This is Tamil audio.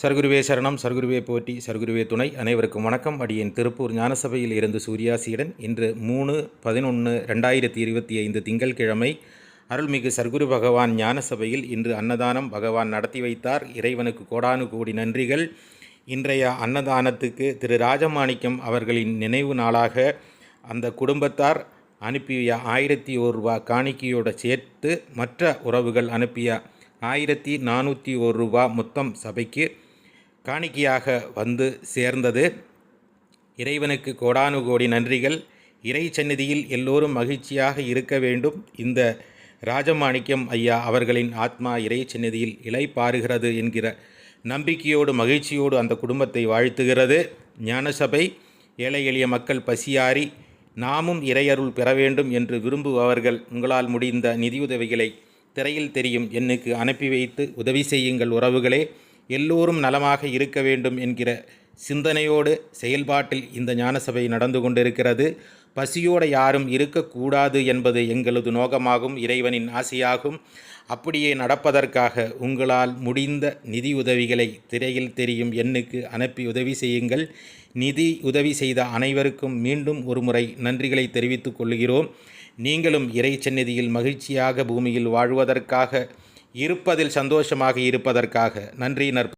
சர்க்குருவே சரணம் சர்க்குருவே போட்டி சர்க்குருவே துணை. அனைவருக்கும் வணக்கம். அடியேன் திருப்பூர் ஞானசபையில் இருந்து சூர்யாசியுடன் இன்று மூணு பதினொன்று ரெண்டாயிரத்தி இருபத்தி ஐந்து திங்கள்கிழமை அருள்மிகு சர்க்குரு பகவான் ஞானசபையில் இன்று அன்னதானம் பகவான் நடத்தி வைத்தார். இறைவனுக்கு கோடானு கோடி நன்றிகள். இன்றைய அன்னதானத்துக்கு திரு ராஜமாணிக்கம் அவர்களின் நினைவு நாளாக அந்த குடும்பத்தார் அனுப்பிய ஆயிரத்தி ஒரு ரூபா காணிக்கையோடு சேர்த்து மற்ற உறவுகள் அனுப்பிய ஆயிரத்தி நானூற்றி ஒரு ரூபா மொத்தம் சபைக்கு காணிக்கையாக வந்து சேர்ந்தது. இறைவனுக்கு கோடானு கோடி நன்றிகள். இறை சந்நிதியில் எல்லோரும் மகிழ்ச்சியாக இருக்க வேண்டும். இந்த ராஜமாணிக்கம் ஐயா அவர்களின் ஆத்மா இறை சந்நிதியில் பாருகிறது என்கிற நம்பிக்கையோடு மகிழ்ச்சியோடு அந்த குடும்பத்தை வாழ்த்துகிறது. ஞானசபை ஏழை எளிய மக்கள் பசியாறி நாமும் இறையருள் பெற வேண்டும் என்று விரும்புபவர்கள் உங்களால் முடிந்த நிதியுதவிகளை திரையில் தெரியும். எண்ணுக்கு அனுப்பி வைத்து உதவி செய்யுங்கள் உறவுகளே. எல்லோரும் நலமாக இருக்க வேண்டும் என்கிற சிந்தனையோடு செயல்பாட்டில் இந்த ஞானசபை நடந்து கொண்டிருக்கிறது. பசியோடு யாரும் இருக்கக்கூடாது என்பது எங்களது நோக்கமாகும் இறைவனின் ஆசையாகும். அப்படியே நடப்பதற்காக உங்களால் முடிந்த நிதி உதவிகளை திரையில் தெரியும். எண்ணுக்கு அனுப்பி உதவி செய்யுங்கள். நிதி உதவி செய்த அனைவருக்கும் மீண்டும் ஒருமுறை நன்றிகளை தெரிவித்துக் கொள்கிறோம். நீங்களும் இறை சந்நிதியில் மகிழ்ச்சியாக பூமியில் வாழ்வதற்காக இருப்பதில் சந்தோஷமாக இருப்பதற்காக. நன்றி நற்ப